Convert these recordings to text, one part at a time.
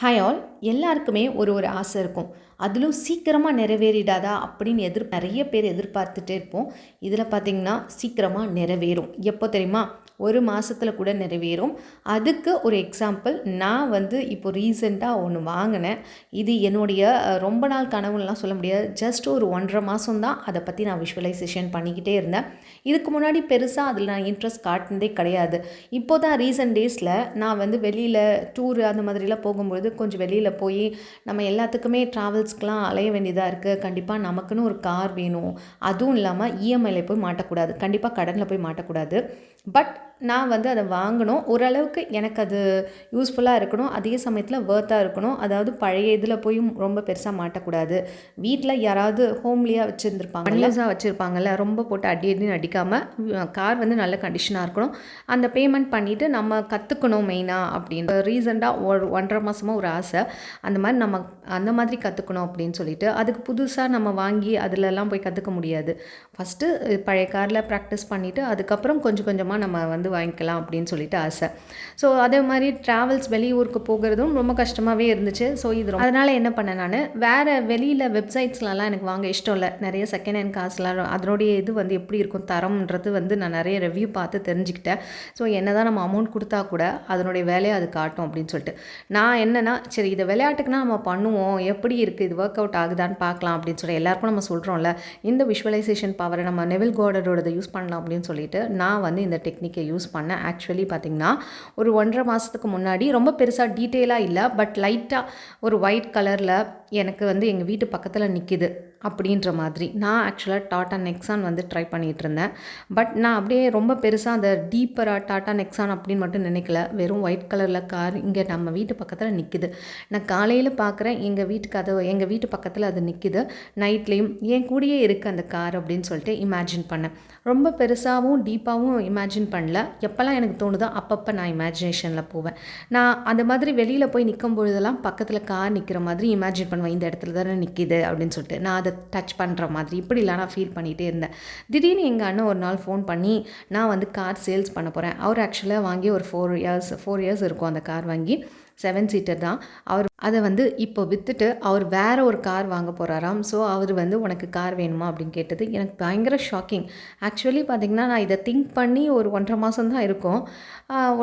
Hi all, எல்லாருக்குமே ஒரு ஒரு ஆசை இருக்கும். அதிலும் சீக்கிரமாக நிறைவேறிடாதா அப்படின்னு எதிர் நிறைய பேர் எதிர்பார்த்துட்டே இருப்போம். இதில் பார்த்திங்கன்னா சீக்கிரமாக நிறைவேறும். எப்போ தெரியுமா? ஒரு மாதத்தில் கூட நிறைவேறும். அதுக்கு ஒரு எக்ஸாம்பிள் நான் வந்து இப்போ ரீசெண்டாக ஒன்று வாங்கினேன். இது என்னுடைய ரொம்ப நாள் கனவுலாம் சொல்ல முடியாது. ஜஸ்ட் ஒரு ஒன்றரை மாதம் தான் அதை பற்றி நான் விஷுவலைசேஷன் பண்ணிக்கிட்டே இருந்தேன். இதுக்கு முன்னாடி பெருசாக அதில் நான் இன்ட்ரெஸ்ட் காட்டினதே கிடையாது. இப்போ தான் ரீசெண்ட் டேஸில் நான் வந்து வெளியில் டூர் அந்த மாதிரிலாம் போகும்பொழுது கொஞ்சம் வெளியில் போய் நம்ம எல்லாத்துக்குமே ட்ராவல்ஸ்க்கெலாம் அலைய வேண்டியதாக இருக்குது. கண்டிப்பாக நமக்குன்னு ஒரு கார் வேணும். அதுவும் இல்லாமல் இஎம்ஐயில் போய் மாட்டக்கூடாது. கண்டிப்பாக கடனில் போய் மாட்டக்கூடாது. பட் நான் வந்து அதை வாங்கணும். ஓரளவுக்கு எனக்கு அது யூஸ்ஃபுல்லாக இருக்கணும். அதே சமயத்தில் வேர்த்தாக இருக்கணும். அதாவது பழைய இதில் போய் ரொம்ப பெருசாக மாட்டக்கூடாது. வீட்டில் யாராவது ஹோம்லியாக வச்சுருந்துருப்பாங்க யூஸாக வச்சுருப்பாங்கல்ல? ரொம்ப போட்டு அடி அடின்னு அடிக்காமல் கார் வந்து நல்ல கண்டிஷனாக இருக்கணும். அந்த பேமெண்ட் பண்ணிவிட்டு நம்ம கற்றுக்கணும் மெயினாக அப்படின்னு. ரீசெண்டாக ஒரு ஒன்றரை மாதமாக ஒரு ஆசை. அந்த மாதிரி நம்ம அந்த மாதிரி கற்றுக்கணும் அப்படின்னு சொல்லிட்டு அதுக்கு புதுசாக நம்ம வாங்கி அதிலலாம் போய் கற்றுக்க முடியாது. ஃபஸ்ட்டு பழைய காரில் ப்ராக்டிஸ் பண்ணிவிட்டு அதுக்கப்புறம் கொஞ்சம் கொஞ்சமாக நம்ம வந்து வாங்கிக்கலாம் அப்படின்னு சொல்லிட்டு ஆசை. ஸோ அதே மாதிரி ட்ராவல்ஸ் வெளியூருக்கு போகிறதும் ரொம்ப கஷ்டமாகவே இருந்துச்சு. ஸோ இது ரொம்ப- அதனால் என்ன பண்ணேன் நான் வேறு வெளியில் வெப்சைட்ஸ்லலாம் எனக்கு வாங்க இஷ்டம் இல்லை. நிறைய செகண்ட் ஹேண்ட் காசுலாம் அதனுடைய இது வந்து எப்படி இருக்கும் தரம்ன்றது வந்து நான் நிறைய ரிவ்யூ பார்த்து தெரிஞ்சுக்கிட்டேன். ஸோ என்ன தான் நம்ம அமௌண்ட் கொடுத்தா கூட அதனுடைய வேலையை அது காட்டும் அப்படின்னு சொல்லிட்டு. நான் என்னென்னா சரி இதை விளையாட்டுக்குனா நம்ம பண்ணுவோம். எப்படி இருக்குது இது ஒர்க் அவுட் ஆகுதான்னு பார்க்கலாம் அப்படின்னு சொல்லி எல்லாருக்கும் நம்ம சொல்கிறோம்ல இந்த விஷுவலைசேஷன் பவரை நம்ம நெவில் கோடரோடதை யூஸ் பண்ணலாம் அப்படின்னு சொல்லிட்டு நான் வந்து இந்த டெக்னிக்கை யூஸ் பண்ணேன் ஆக்சுவலி பார்த்திங்கன்னா ஒரு ஒன்றரை மாதத்துக்கு முன்னாடி ரொம்ப பெருசாக டீட்டெயிலாக இல்லை பட் லைட்டாக ஒரு ஒயிட் கலரில் எனக்கு வந்து எங்கள் வீட்டு பக்கத்தில் நிற்கிது அப்படின்ற மாதிரி. நான் ஆக்சுவலாக டாட்டா நெக்ஸான் வந்து ட்ரை பண்ணிகிட்டு இருந்தேன். பட் நான் அப்படியே ரொம்ப பெருசாக அந்த டீப்பராக டாட்டா நெக்ஸான் அப்படின்னு மட்டும் நினைக்கல. வெறும் ஒயிட் கலரில் கார் இங்கே நம்ம வீட்டு பக்கத்தில் நிற்கிது நான் காலையில் பார்க்குறேன் எங்கள் வீட்டுக்கு அது எங்கள் வீட்டு பக்கத்தில் அது நிற்கிது நைட்லேயும் என் கூடயே இருக்குது அந்த கார் அப்படின்னு சொல்லிட்டு இமேஜின் பண்ணேன். ரொம்ப பெருசாகவும் டீப்பாகவும் இமேஜின் பண்ணல. எப்போல்லாம் எனக்கு தோணுதோ அப்பப்போ நான் இமேஜினேஷனில் போவேன். நான் அந்த மாதிரி வெளியில் போய் நிற்கும் பொழுதெல்லாம் பக்கத்தில் கார் நிற்கிற மாதிரி இமேஜின் பண்ணுவேன் இந்த இடத்துல தானே நிற்கிது அப்படின்னு சொல்லிட்டு நான் அதை டச் பண்ணுற மாதிரி இப்படிலாம் நான் ஃபீல் பண்ணிகிட்டே இருந்தேன். திடீர்னு எங்கள் அண்ணன் ஒரு நாள் ஃபோன் பண்ணி நான் வந்து கார் சேல்ஸ் பண்ண போகிறேன் அவர் ஆக்சுவலாக வாங்கி ஒரு ஃபோர் இயர்ஸ் ஃபோர் இயர்ஸ் இருக்கும் அந்த கார் வாங்கி. செவன் சீட்டர் தான். அவர் அதை வந்து இப்போ விற்றுட்டு அவர் வேறு ஒரு கார் வாங்க போகிறாராம் ஸோ அவர் வந்து உனக்கு கார் வேணுமா? அப்படின்னு கேட்டது எனக்கு பயங்கர ஷாக்கிங் ஆக்சுவலி பார்த்தீங்கன்னா நான் இதை திங்க் பண்ணி ஒரு ஒன்றரை மாதம் தான் இருக்கும்.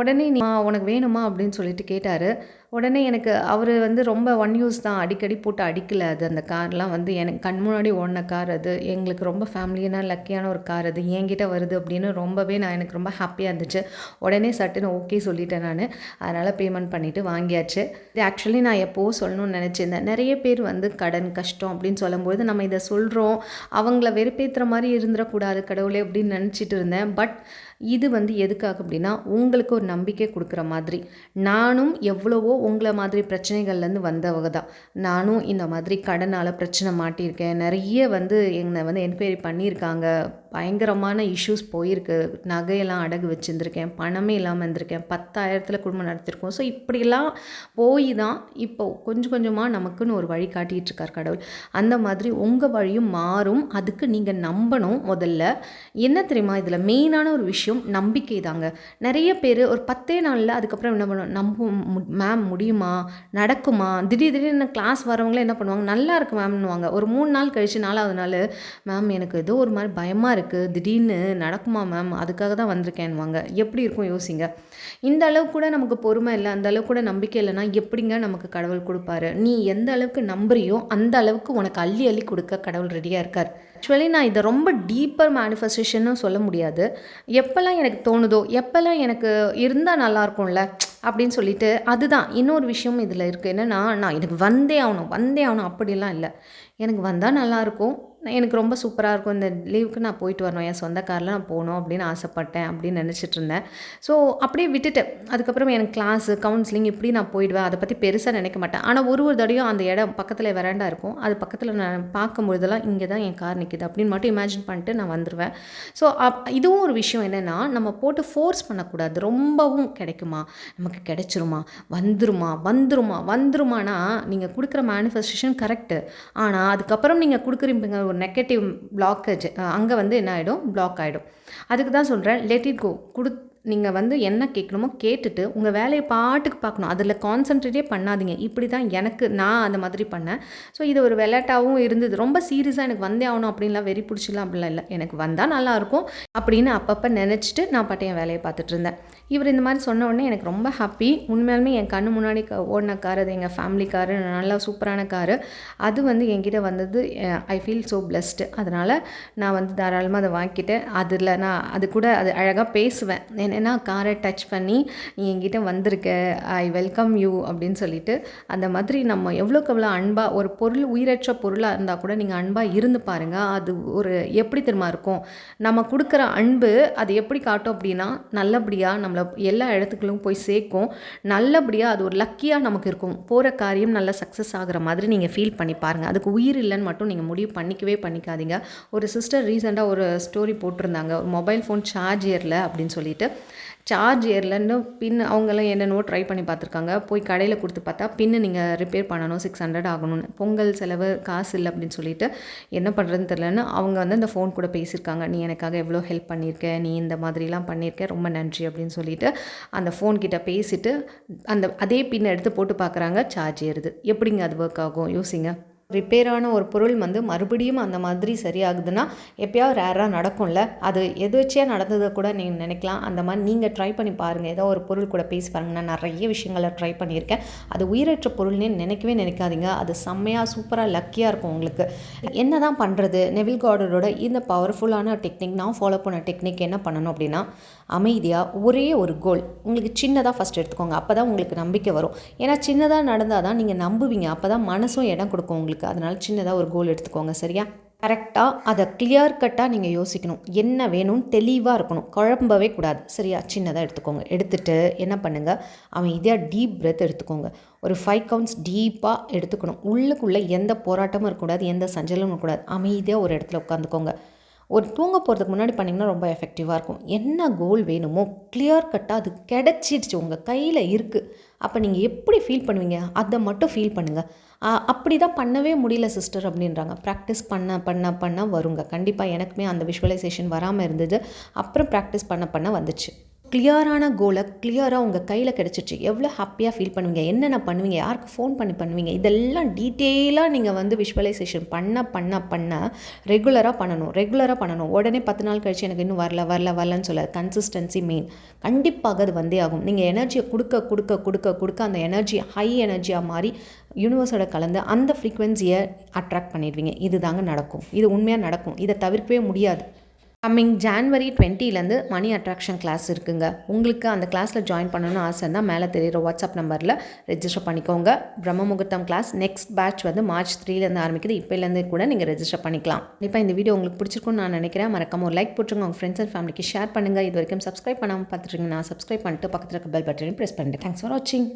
உடனே நீ உனக்கு வேணுமா? அப்படின்னு சொல்லிட்டு கேட்டார். உடனே எனக்கு அவர் வந்து ரொம்ப ஒன் யூஸ் தான் அடிக்கடி போட்டு அடிக்கல அது. அந்த கார்லாம் வந்து எனக்கு கண் முன்னாடி ஓடின கார் அது. எங்களுக்கு ரொம்ப ஃபேமிலியான லக்கியான ஒரு கார் அது. என்கிட்ட வருது அப்படின்னு ரொம்பவே நான் எனக்கு ரொம்ப ஹாப்பியாக இருந்துச்சு. உடனே சட்டுன்னு ஓகே சொல்லிட்டேன் நான். அதனால் பேமெண்ட் பண்ணிவிட்டு வாங்கியாச்சு. இது ஆக்சுவலி நான் எப்போவோ சொல்லணும்னு நினச்சிருந்தேன். நிறைய பேர் வந்து கடன் கஷ்டம் அப்படின்னு சொல்லும்போது நம்ம இதை சொல்கிறோம் அவங்கள வெறுப்பேற்றுற மாதிரி இருந்துடக்கூடாது கடவுளே அப்படின்னு நினச்சிட்டு இருந்தேன். பட் இது வந்து எதுக்காக அப்படின்னா உங்களுக்கு ஒரு நம்பிக்கை கொடுக்குற மாதிரி. நானும் எவ்வளவோ உங்களை மாதிரி பிரச்சனைகள்லேருந்து வந்தவங்க தான். நானும் இந்த மாதிரி கடனால் பிரச்சனை மாட்டியிருக்கேன். நிறைய வந்து என்னை வந்து என்கொயரி பண்ணியிருக்காங்க. பயங்கரமான இஷ்யூஸ் போயிருக்கு. நகையெல்லாம் அடகு வச்சுருந்துருக்கேன். பணமே இல்லாமல் இருந்திருக்கேன். பத்தாயிரத்தில் குடும்பம் நடத்திருக்கோம். ஸோ இப்படிலாம் போய் தான் இப்போ கொஞ்சம் கொஞ்சமாக நமக்குன்னு ஒரு வழி காட்டிகிட்டு இருக்கார் கடவுள். அந்த மாதிரி உங்கள் வழியும் மாறும். அதுக்கு நீங்கள் நம்பணும் முதல்ல. என்ன தெரியுமா இதில்? மெயினான ஒரு விஷயம் நம்பிக்கை தாங்க. நிறைய பேர் ஒரு பத்தே நாளில் அதுக்கப்புறம் என்ன பண்ணுவோம் நம்ப மேம் முடியுமா? நடக்குமா? திடீர் திடீர்னு கிளாஸ் வரவங்களே என்ன பண்ணுவாங்க? நல்லா இருக்கு மேம்னுவாங்க ஒரு மூணு நாள் கழிச்சு நாலாவது நாள் மேம் எனக்கு ஏதோ ஒரு மாதிரி பயமாக இருக்குது திடீர்னு நடக்குமா மேம் அதுக்காக தான் வந்திருக்கேன்வாங்க எப்படி இருக்கும் யோசிங்க. இந்த அளவுக்கு கூட நமக்கு பொறுமை இல்லை அந்த அளவுக்கு கூட நம்பிக்கை இல்லைன்னா எப்படிங்க நமக்கு கடவுள் கொடுப்பாரு? நீ எந்த அளவுக்கு நம்புறியோ அந்த அளவுக்கு உனக்கு அள்ளி அள்ளி கொடுக்க கடவுள் ரெடியாக இருக்கார். ஆக்சுவலி நான் இதை ரொம்ப டீப்பர் மேனிஃபெஸ்டேஷன்னு சொல்ல முடியாது. எப்போல்லாம் எனக்கு தோணுதோ எப்போல்லாம் எனக்கு இருந்தால் நல்லாயிருக்கும்ல அப்படின்னு சொல்லிட்டு அதுதான். இன்னொரு விஷயம் இதில் இருக்குது என்னென்னா நான் எனக்கு வந்தே ஆகணும் வந்தே ஆகணும் அப்படிலாம் இல்லை. எனக்கு வந்தால் நல்லாயிருக்கும் எனக்கு ரொம்ப சூப்பராக இருக்கும். இந்த லீவுக்கு நான் போயிட்டு வரணும். என் சொந்த காரில் நான் போகணும் அப்படின்னு ஆசைப்பட்டேன் அப்படின்னு நினச்சிட்டு இருந்தேன். ஸோ அப்படியே விட்டுட்டேன் அதுக்கப்புறம் எனக்கு கிளாஸு கவுன்சிலிங் இப்படி நான் போயிடுவேன். அதை பற்றி பெருசாக நினைக்க மாட்டேன். ஆனால் ஒரு ஒரு தடையும் அந்த இடம் பக்கத்தில் வெராண்டா இருக்கும். அது பக்கத்தில் நான் பார்க்கும்பொழுதெல்லாம் இங்கே தான் என் கார் நிற்கிது அப்படின்னு மட்டும் இமேஜின் பண்ணிட்டு நான் வந்துடுவேன் ஸோ அப் இதுவும் ஒரு விஷயம் என்னென்னா நம்ம போட்டு ஃபோர்ஸ் பண்ணக்கூடாது. ரொம்பவும் கிடைக்குமா? நமக்கு கிடைச்சிருமா? வந்துருமா? வந்துருமா? வந்துருமானா நீங்கள் கொடுக்குற மேனிஃபெஸ்டேஷன் கரெக்டு ஆனால் அதுக்கப்புறம் நீங்கள் கொடுக்குறீங்க ஒரு நெகட்டிவ் பிளாக்கேஜ் அங்கே வந்து என்ன ஆகிடும் பிளாக் ஆகிடும் அதுக்கு தான் சொல்கிறேன் லெட் இட் கோ கொடு நீங்கள் வந்து என்ன கேட்கணுமோ கேட்டுட்டு உங்கள் வேலையை பாட்டுக்கு பார்க்கணும். அதில் கான்சென்ட்ரேட்டே பண்ணாதீங்க. இப்படி தான் எனக்கு நான் அந்த மாதிரி பண்ணேன். ஸோ இது ஒரு விளையாட்டாகவும் இருந்தது. ரொம்ப சீரியஸாக எனக்கு வந்தே ஆகணும் அப்படின்லாம் வெறி பிடிச்சிலாம் அப்படிலாம் இல்லை. எனக்கு வந்தால் நல்லாயிருக்கும் அப்படின்னு அப்பப்போ நினச்சிட்டு நான் பாட்டு என் வேலையை பார்த்துட்டு இருந்தேன். இவர் இந்த மாதிரி சொன்ன உடனே எனக்கு ரொம்ப ஹாப்பி உண்மையாலுமே என் கண்ணு முன்னாடி க ஓடின கார் அது எங்கள் ஃபேமிலி காரு நல்லா சூப்பரான காரு அது வந்து என்கிட்ட வந்தது. ஐ ஃபீல் ஸோ பிளஸ்டு அதனால் நான் வந்து தாராளமாக அதை வாங்கிக்கிட்டேன். அதில் நான் அது கூட அது அழகாக பேசுவேன். என்னென்னா காரை டச் பண்ணி நீ என்கிட்ட வந்திருக்க ஐ வெல்கம் யூ அப்படின்னு சொல்லிட்டு அந்த மாதிரி நம்ம எவ்வளோக்கு எவ்வளோ அன்பாக ஒரு பொருள் உயிரற்ற பொருளாக இருந்தால் கூட நீங்கள் அன்பாக இருந்து பாருங்கள் அது ஒரு எப்படி தெரியுமா இருக்கும்? நம்ம கொடுக்குற அன்பு அது எப்படி காட்டும் அப்படின்னா நல்லபடியாக நம்மளை எல்லா இடத்துக்குள்ளும் போய் சேர்க்கும். நல்லபடியாக அது ஒரு லக்கியாக நமக்கு இருக்கும். போகிற காரியம் நல்லா சக்ஸஸ் ஆகிற மாதிரி நீங்கள் ஃபீல் பண்ணி பாருங்கள் அதுக்கு உயிர் இல்லைன்னு மட்டும் நீங்கள் முடிவு பண்ணிக்கவே பண்ணிக்காதீங்க. ஒரு சிஸ்டர் ரீசெண்டாக ஒரு ஸ்டோரி போட்டிருந்தாங்க. ஒரு மொபைல் ஃபோன் சார்ஜ் ஏறல அப்படின்னு சொல்லிட்டு சார்ஜ் ஏறலன்னு பின் அவங்களாம் என்னென்னவோ ட்ரை பண்ணி பார்த்துருக்காங்க. போய் கடையில் கொடுத்து பார்த்தா பின்னு நீங்கள் ரிப்பேர் பண்ணணும் சிக்ஸ் ஹண்ட்ரட் ஆகணும்னு. பொங்கல் செலவு காசு இல்லை அப்படின்னு சொல்லிட்டு என்ன பண்ணுறதுன்னு தெரிலன்னு அவங்க வந்து அந்த ஃபோன் கூட பேசியிருக்காங்க. நீ எனக்காக எவ்வளோ ஹெல்ப் பண்ணியிருக்க? நீ இந்த மாதிரிலாம் பண்ணியிருக்க? ரொம்ப நன்றி அப்படின்னு சொல்லிட்டு அந்த ஃபோன் கிட்ட பேசிட்டு அந்த அதே பின்னை எடுத்து போட்டு பார்க்குறாங்க. சார்ஜ் ஏறுது. எப்படிங்க அது ஒர்க் ஆகும்? யோசிங்க. ரிப்பேரான ஒரு பொருள் வந்து மறுபடியும் அந்த மாதிரி சரியாகுதுன்னா எப்பயாவது ரேராக நடக்கும்ல. அது எதேச்சியாக நடந்ததை கூட நீங்கள் நினைக்கலாம். அந்த மாதிரி நீங்கள் ட்ரை பண்ணி பாருங்கள் ஏதோ ஒரு பொருள் கூட பேசி பாருங்கள் நான் நிறைய விஷயங்களை ட்ரை பண்ணியிருக்கேன். அது உயிரற்ற பொருள்னே நினைக்கவே நினைக்காதீங்க. அது செம்மையாக சூப்பராக லக்கியாக இருக்கும் உங்களுக்கு. என்ன தான் பண்ணுறது நெவில் கார்டரோட இந்த பவர்ஃபுல்லான டெக்னிக் நான் ஃபாலோ பண்ண டெக்னிக் என்ன பண்ணணும் அப்படின்னா அமைதியாக ஒரே ஒரு கோல் உங்களுக்கு சின்னதாக ஃபஸ்ட் எடுத்துக்கோங்க. அப்போ தான் உங்களுக்கு நம்பிக்கை வரும். ஏன்னா சின்னதாக நடந்தால் தான் நீங்கள் நம்புவீங்க. அப்போ தான் மனசும் இடம் கொடுக்கும் உங்களுக்கு. அதனால் சின்னதாக ஒரு கோல் எடுத்துக்கோங்க. சரியா? கரெக்டாக அதை கிளியர் கட்டாக நீங்கள் யோசிக்கணும். என்ன வேணும்னு தெளிவாக இருக்கணும். குழம்பவே கூடாது. சரியா? சின்னதாக எடுத்துக்கோங்க. எடுத்துகிட்டு என்ன பண்ணுங்கள் அமைதியாக டீப் பிரெத் எடுத்துக்கோங்க. ஒரு ஃபைவ் கவுண்ட்ஸ் டீப்பாக எடுத்துக்கணும். உள்ளுக்குள்ளே எந்த போராட்டமும் இருக்கக்கூடாது. எந்த சஞ்சலமும் இருக்கக்கூடாது. அமைதியாக ஒரு இடத்துல உட்காந்துக்கோங்க ஒரு தூங்க போகிறதுக்கு முன்னாடி பண்ணிங்கன்னா ரொம்ப எஃபெக்டிவாக இருக்கும். என்ன கோல் வேணுமோ கிளியர் கட்டாக அது கிடச்சிடுச்சு உங்கள் கையில் இருக்குது அப்போ நீங்கள் எப்படி ஃபீல் பண்ணுவீங்க? அதை மட்டும் ஃபீல் பண்ணுங்கள் அப்படி தான் பண்ணவே முடியல சிஸ்டர் அப்படின்றாங்க. ப்ராக்டிஸ் பண்ண பண்ண பண்ண வருங்க. கண்டிப்பாக எனக்குமே அந்த விஷுவலைசேஷன் வராமல் இருந்தது. அப்புறம் ப்ராக்டிஸ் பண்ண பண்ண வந்துச்சு. கிளியரான கோலை கிளியராக உங்கள் கையில் கிடச்சிச்சு எவ்வளோ ஹாப்பியாக ஃபீல் பண்ணுவீங்க? என்னென்ன பண்ணுவீங்க? யாருக்கு ஃபோன் பண்ணி பண்ணுவீங்க? இதெல்லாம் டீட்டெயிலாக நீங்கள் வந்து விஷுவலைசேஷன் பண்ண பண்ண பண்ண ரெகுலராக பண்ணணும். ரெகுலராக பண்ணணும். உடனே பத்து நாள் கழிச்சு எனக்கு இன்னும் வரல வரல வரலன்னு சொல்ல கன்சிஸ்டன்சி மெயின் கண்டிப்பாக அது வந்தே ஆகும். நீங்கள் எனர்ஜியை கொடுக்க கொடுக்க கொடுக்க கொடுக்க அந்த எனர்ஜி ஹை எனர்ஜியாக மாறி யூனிவர்ஸோட கலந்து அந்த ஃப்ரீக்வன்சியை அட்ராக்ட் பண்ணிடுவீங்க. இது தாங்க நடக்கும். இது உண்மையாக நடக்கும். இதை தவிர்க்கவே முடியாது. கம்மிங் ஜான்வரி டுவெண்ட்டிலேருந்து மணி அட்ராக்ஷன் கிளாஸ் இருக்குங்க. உங்களுக்கு அந்த கிளாஸில் ஜாயின் பண்ணணும்னு ஆசை இருந்தால் மேலே தெரிகிற வாட்ஸ்அப் நம்பரில் ரெஜிஸ்டர் பண்ணிக்கோங்க. பிரம்ம முகூர்த்தம் கிளாஸ் நெக்ஸ்ட் பேட்ச் வந்து மார்ச் த்ரீலேருந்து ஆரம்பிக்குது. இப்போலேருந்து கூட நீங்கள் ரெஜிஸ்டர் பண்ணிக்கலாம். இப்போ இந்த வீடியோ உங்களுக்கு பிடிச்சிருக்கும்னு நான் நினைக்கிறேன். மறக்காம ஒரு லைக் போட்டுருங்க. உங்கள் ஃப்ரெண்ட்ஸ் அண்ட் ஃபேமிலிக்கு ஷேர் பண்ணுங்கள் இது வரைக்கும் சப்ஸ்கிரைப் பண்ணாமல் பார்த்துருங்க நான் சப்ஸ்கிரைப் பண்ணிட்டு பக்கத்தில் இருக்க பெல் பட்டனையும் ப்ரெஸ் பண்ணிட்டு. தேங்க்ஸ் ஃபார் வாட்சிங்